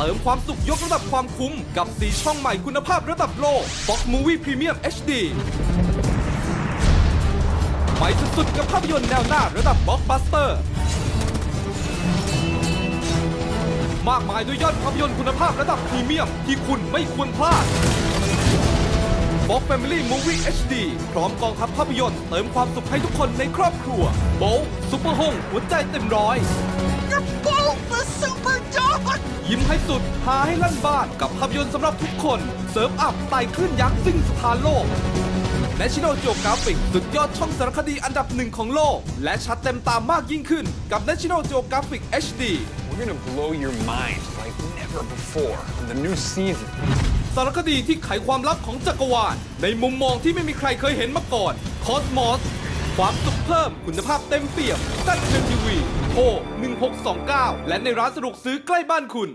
เติมความสุขยกระดับความคุ้มกับ 4 ช่องใหม่คุณภาพระดับโลก Fox Movie Premium HD ใหม่สุดๆกับภาพยนตร์แนวหน้าระดับบล็อกบัสเตอร์ มากมายด้วยยอดภาพยนตร์คุณภาพระดับพรีเมียมที่คุณไม่ควรพลาด Fox Family Movie HD พร้อมกองทัพภาพยนตร์เติมความสุขให้ทุกคนในครอบครัว โบลซุปเปอร์ฮงหัวใจเต็มร้อย ให้สุดหาให้ลั่นบ้านกับภาพยนตร์สำหรับทุกคน เสริมอัพไต่คลื่นยักษ์ซิ่งสถานโลก National Geographic สุดยอดช่องสารคดีอันดับหนึ่งของโลก และชัดเต็มตามมากยิ่งขึ้นกับ National Geographic HD We're gonna blow your mind like never before on the new season. สารคดีที่ไขความลับของจักรวาลในมุมมองที่ไม่มีใครเคยเห็นมาก่อน Cosmos ความสุขเพิ่มคุณภาพเต็มเปี่ยมตั้งเทนทีวีโทร1629 และในร้านสะดวกซื้อใกล้บ้านคุณ